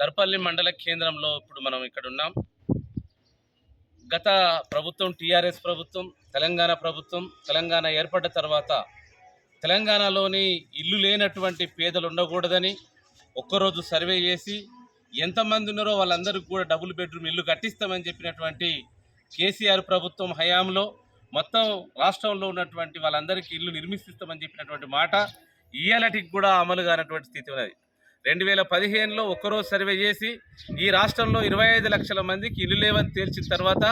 దర్పల్లి మండల కేంద్రంలో ఇప్పుడు మనం ఇక్కడ ఉన్నాం. గత ప్రభుత్వం టీఆర్ఎస్ ప్రభుత్వం తెలంగాణ ప్రభుత్వం తెలంగాణ ఏర్పడ్డ తర్వాత తెలంగాణలోని ఇల్లు లేనటువంటి పేదలు ఉండకూడదని ఒక్కరోజు సర్వే చేసి ఎంతమంది ఉన్నారో వాళ్ళందరికీ కూడా డబుల్ బెడ్రూమ్ ఇల్లు కట్టిస్తామని చెప్పినటువంటి కేసీఆర్ ప్రభుత్వం హయాంలో మొత్తం రాష్ట్రంలో ఉన్నటువంటి వాళ్ళందరికీ ఇల్లు నిర్మిస్తామని చెప్పినటువంటి మాట ఇయ్యాలటికి కూడా అమలు కానటువంటి స్థితి ఉన్నది. రెండు వేల పదిహేనులో ఒక్కరోజు సర్వే చేసి ఈ రాష్ట్రంలో ఇరవై ఐదు లక్షల మందికి ఇల్లు లేవని తేల్చిన తర్వాత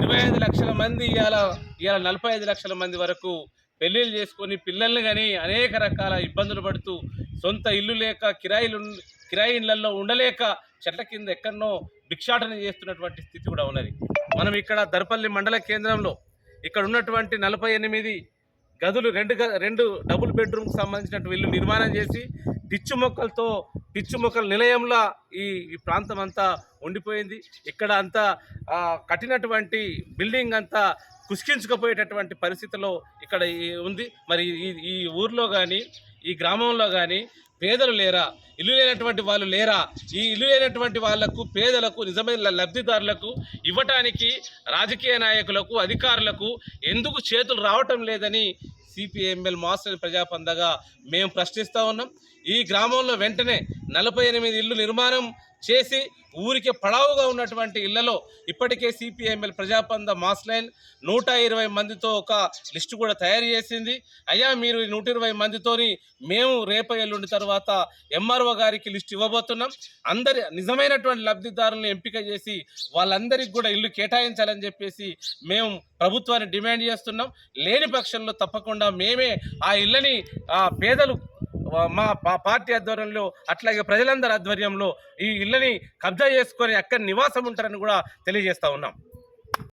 ఇరవై ఐదు లక్షల మంది ఇవాళ ఇవాళ నలభై ఐదు లక్షల మంది వరకు పెళ్ళిళ్ళు చేసుకొని పిల్లల్ని కానీ అనేక రకాల ఇబ్బందులు పడుతూ సొంత ఇల్లు లేక కిరాయిలు కిరాయి ఇళ్ళలో ఉండలేక చెట్ల కింద ఎక్కడనో భిక్షాటన చేస్తున్నటువంటి స్థితి కూడా ఉన్నది. మనం ఇక్కడ దర్పల్లి మండల కేంద్రంలో ఇక్కడ ఉన్నటువంటి నలభై ఎనిమిది గదులు రెండు గ- రెండు డబుల్ బెడ్రూమ్కి సంబంధించినటువంటి ఇల్లు నిర్మాణం చేసి పిచ్చు మొక్కలతో పిచ్చు మొక్కల నిలయంలో ఈ ఈ ప్రాంతం అంతా ఉండిపోయింది. ఇక్కడ అంతా కట్టినటువంటి బిల్డింగ్ అంతా కుసికించుకుపోయేటటువంటి పరిస్థితిలో ఇక్కడ ఉంది. మరి ఈ ఈ ఊర్లో కానీ ఈ గ్రామంలో కానీ పేదలు లేరా? ఇల్లు లేనటువంటి వాళ్ళు లేరా? ఈ ఇల్లు లేనటువంటి వాళ్ళకు పేదలకు నిజమైన లబ్ధిదారులకు ఇవ్వటానికి రాజకీయ నాయకులకు అధికారులకు ఎందుకు చేతులు రావటం లేదని సిపిఎంఎల్ మాస్టర్ ప్రజాపందగా మేము ప్రశ్నిస్తూ ఉన్నాం. ఈ గ్రామంలో వెంటనే నలభై ఎనిమిది ఇల్లు నిర్మాణం చేసి ఊరికి పడావుగా ఉన్నటువంటి ఇళ్ళలో ఇప్పటికే సిపిఐఎంఎల్ ప్రజాపంద మాస్ లైన్ నూట ఇరవై మందితో ఒక లిస్టు కూడా తయారు చేసింది. అయ్యా మీరు నూట ఇరవై మందితోని మేము రేపు ఎల్లుండి తర్వాత ఎంఆర్ఓ గారికి లిస్ట్ ఇవ్వబోతున్నాం. అందరి నిజమైనటువంటి లబ్ధిదారులను ఎంపిక చేసి వాళ్ళందరికీ కూడా ఇల్లు కేటాయించాలని చెప్పేసి మేము ప్రభుత్వాన్ని డిమాండ్ చేస్తున్నాం. లేని పక్షంలో తప్పకుండా మేమే ఆ ఇళ్ళని ఆ పేదలు మా పా- పార్టీ ఆధ్వర్యంలో అట్లాగే ప్రజలందరి ఆధ్వర్యంలో ఈ ఇళ్ళని కబ్జా చేసుకొని అక్కడ నివాసం ఉంటారని కూడా తెలియజేస్తా ఉన్నాం.